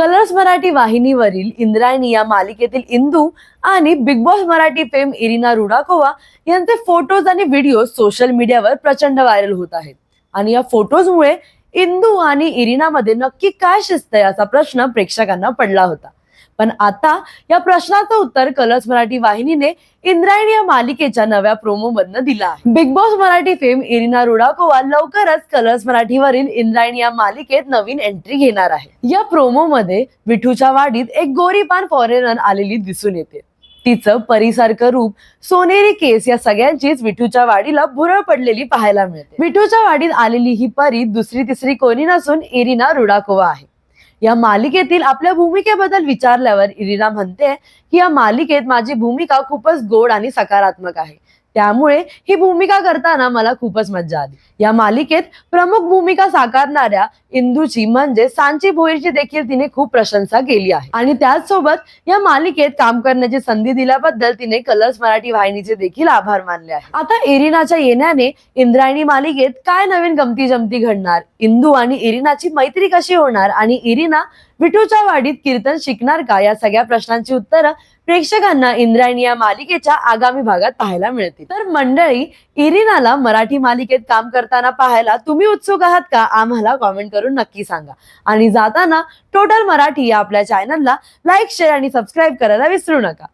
Colours Marathi वाहिनीवरील इंद्रायणी या मालिकेतील इंदू आणि Bigg Boss Marathi fame Irina Rudakova यांचे फोटोज आणि व्हिडिओ सोशल मीडियावर प्रचंड व्हायरल होत आहेत. आणि या फोटोजमुळे इंदू आणि इरिनामध्ये नक्की काय शिस्त आहे असा प्रश्न प्रेक्षकांना पडला होता. पण आता या प्रश्नाचं उत्तर कलर्स मराठी वाहिनीने इंद्रायणी या मालिकेच्या नव्या प्रोमो मधनं दिला आहे. Bigg Boss Marathi fame Irina Rudakova लवकरच कलर्स मराठीवरील इंद्रायणी या मालिकेत नवीन एंट्री घेणार आहे. या प्रोमो मध्ये विठूच्या वाडीत एक गोरीपान फॉरेनर आलेली दिसून येते. तिचं परीसारखं रूप सोनेरी केस या सगळ्यांचीच विठूच्या वाडीला भुरळ पडलेली पाहायला मिळते. विठूच्या वाडीत आलेली ही परी दुसरी तिसरी कोणी नसून इरिना रुडाकोवा आहे. या मालिकेतील आपल्या भूमिकेबद्दल विचारल्यावर इरिना म्हणते की या मालिकेत माझी भूमिका खूपच गोड आणि सकारात्मक आहे. त्यामुळे ही भूमिका करताना मला खूपच मज्जा आली. या मालिकेत प्रमुख भूमिका साकारणाऱ्या इंदूची म्हणजे सांची भोईरची देखील तिने खूप प्रशंसा केली आहे. आणि त्याचसोबत या मालिकेत काम करण्याची संधी दिल्याबद्दल तिने कलर्स मराठी वाहिनीचे देखील आभार मानले आहे आता इरिनाच्या येण्याने इंद्रायणी मालिकेत काय नवीन गमती जमती घडणार? इंदू आणि इरिनाची मैत्री कशी होणार? आणि इरिना विठूच्या वाडीत कीर्तन शिकणार का? या सगळ्या प्रश्नांची उत्तरं प्रेक्षकांना इंद्रायणी या मालिकेच्या आगामी भागात पाहायला मिळतील. तर मंडळी इरिनाला मराठी मालिकेत काम करताना पाहायला तुम्ही उत्सुक आहात का? आम्हाला कॉमेंट करून नक्की सांगा. आणि जाताना टोटल मराठी या आपल्या चॅनलला लाईक शेअर आणि सबस्क्राईब करायला विसरू नका.